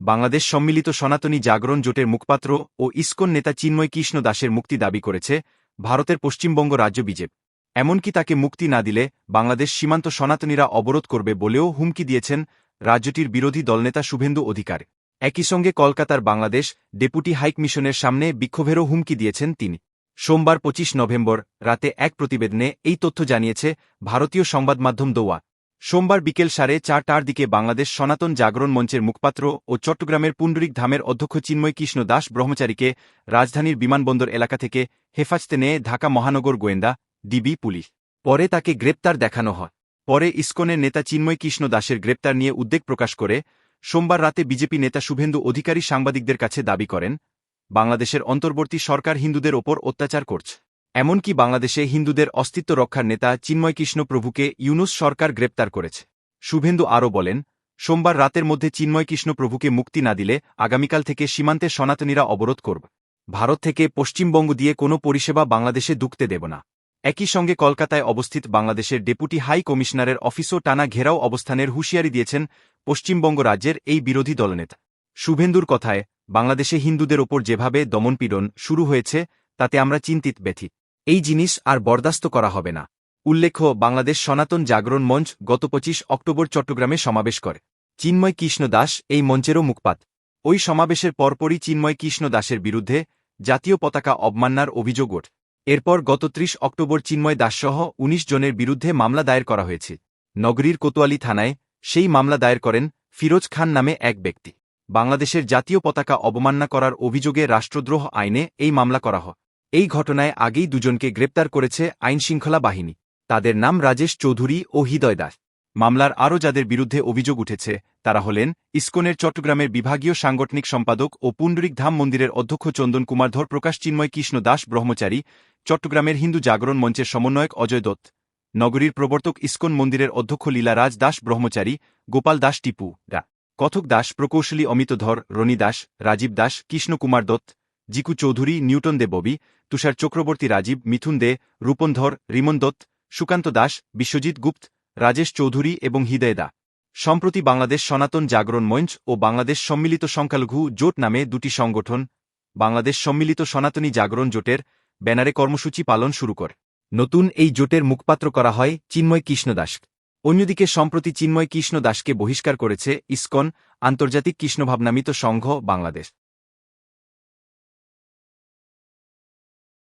বাংলাদেশ সম্মিলিত সনাতনী জাগরণ জোটের মুখপাত্র ও ইস্কন নেতা চিন্ময় কৃষ্ণ দাসের মুক্তি দাবি করেছে ভারতের পশ্চিমবঙ্গ রাজ্য বিজেপি। এমনকি তাকে মুক্তি না দিলে বাংলাদেশ সীমান্ত সনাতনীরা অবরোধ করবে বলেও হুমকি দিয়েছেন রাজ্যটির বিরোধী দলনেতা শুভেন্দু অধিকার। একই সঙ্গে কলকাতার বাংলাদেশ ডেপুটি হাইক মিশনের সামনে বিক্ষোভেরও হুমকি দিয়েছেন তিনি। সোমবার ২৫ নভেম্বর রাতে এক প্রতিবেদনে এই তথ্য জানিয়েছে ভারতীয় সংবাদ মাধ্যম দোয়া। সোমবার বিকেল সাড়ে চারটার দিকে বাংলাদেশ সনাতন জাগরণ মঞ্চের মুখপাত্র ও চট্টগ্রামের পুণ্ডরিক ধামের অধ্যক্ষ চিন্ময় কৃষ্ণ দাস ব্রহ্মচারীকে রাজধানীর বিমানবন্দর এলাকা থেকে হেফাজতে নিয়ে ঢাকা মহানগর গোয়েন্দা, ডিবি পুলিশ। পরে তাকে গ্রেপ্তার দেখানো হয়। পরে ইস্কনের নেতা চিন্ময় কৃষ্ণ দাসের গ্রেপ্তার নিয়ে উদ্বেগ প্রকাশ করে সোমবার রাতে বিজেপি নেতা শুভেন্দু অধিকারী সাংবাদিকদের কাছে দাবি করেন, বাংলাদেশের অন্তর্বর্তী সরকার হিন্দুদের ওপর অত্যাচার করছে। এমনকি বাংলাদেশে হিন্দুদের অস্তিত্ব রক্ষার নেতা চিন্ময় কৃষ্ণ প্রভুকে ইউনুস সরকার গ্রেপ্তার করেছে। শুভেন্দু আরও বলেন, সোমবার রাতের মধ্যে চিন্ময় প্রভুকে মুক্তি না দিলে আগামীকাল থেকে সীমান্তে সনাতনীরা অবরোধ করব। ভারত থেকে পশ্চিমবঙ্গ দিয়ে কোনো পরিষেবা বাংলাদেশে ঢুকতে দেব না। একই সঙ্গে কলকাতায় অবস্থিত বাংলাদেশের ডেপুটি হাই কমিশনারের অফিসও টানা ঘেরাও অবস্থানের হুঁশিয়ারি দিয়েছেন পশ্চিমবঙ্গ রাজ্যের এই বিরোধী দলনেতা। শুভেন্দুর কথায়, বাংলাদেশে হিন্দুদের ওপর যেভাবে দমনপীড়ন শুরু হয়েছে, তাতে আমরা চিন্তিত, ব্যথিত। এই জিনিস আর বরদাস্ত করা হবে না। উল্লেখ্য, বাংলাদেশ সনাতন জাগরণ মঞ্চ গত পঁচিশ অক্টোবর চট্টগ্রামে সমাবেশ করে। চিন্ময় কৃষ্ণ দাস এই মঞ্চেরও মুখপাত ওই সমাবেশের পরপরই চিন্ময় কৃষ্ণ দাসের বিরুদ্ধে জাতীয় পতাকা অবমাননার অভিযোগ ওঠ। এরপর গত ত্রিশ অক্টোবর চিন্ময় দাসসহ ১৯ জনের বিরুদ্ধে মামলা দায়ের করা হয়েছে। নগরীর কোতোয়ালি থানায় সেই মামলা দায়ের করেন ফিরোজ খান নামে এক ব্যক্তি। বাংলাদেশের জাতীয় পতাকা অবমাননা করার অভিযোগে রাষ্ট্রদ্রোহ আইনে এই মামলা করা হয়। এই ঘটনায় আগেই দুজনকে গ্রেপ্তার করেছে আইনশৃঙ্খলা বাহিনী। তাদের নাম রাজেশ চৌধুরী ও হৃদয় দাস। মামলার আরও যাদের বিরুদ্ধে অভিযোগ উঠেছে, তারা হলেন ইস্কনের চট্টগ্রামের বিভাগীয় সাংগঠনিক সম্পাদক ও পুণ্ডরিক ধাম মন্দিরের অধ্যক্ষ চন্দন কুমার ধর, প্রকাশ চিন্ময় কৃষ্ণ দাস, ব্রহ্মচারী, চট্টগ্রামের হিন্দু জাগরণ মঞ্চের সমন্বয়ক অজয় দত্ত, নগরীর প্রবর্তক ইস্কন মন্দিরের অধ্যক্ষ লীলারাজ দাস, ব্রহ্মচারী, গোপাল দাস টিপু দা কথক দাস প্রকৌশলী অমিত ধর, রনি দাস, রাজীব দাস, কৃষ্ণ কুমার দত্ত জিকু চৌধুরী, নিউটন দে ববি, তুষার চক্রবর্তী রাজীব, মিথুন দে, রূপন ধর, রিমন দত্ত, সুকান্ত দাস, বিশ্বজিৎ গুপ্ত, রাজেশ চৌধুরী এবং হৃদয় দা। সম্প্রতি বাংলাদেশ সনাতন জাগরণ মঞ্চ ও বাংলাদেশ সম্মিলিত সংখ্যালঘু জোট নামে দুটি সংগঠন, বাংলাদেশ সম্মিলিত সনাতনী জাগরণ জোটের ব্যানারে কর্মসূচি পালন শুরু করে। নতুন এই জোটের মুখপাত্র করা হয় চিন্ময় কৃষ্ণ দাস। অন্যদিকে সম্প্রতি চিন্ময় কৃষ্ণ দাসকে বহিষ্কার করেছে ইসকন আন্তর্জাতিক কৃষ্ণভাবনামিত সংঘ বাংলাদেশ।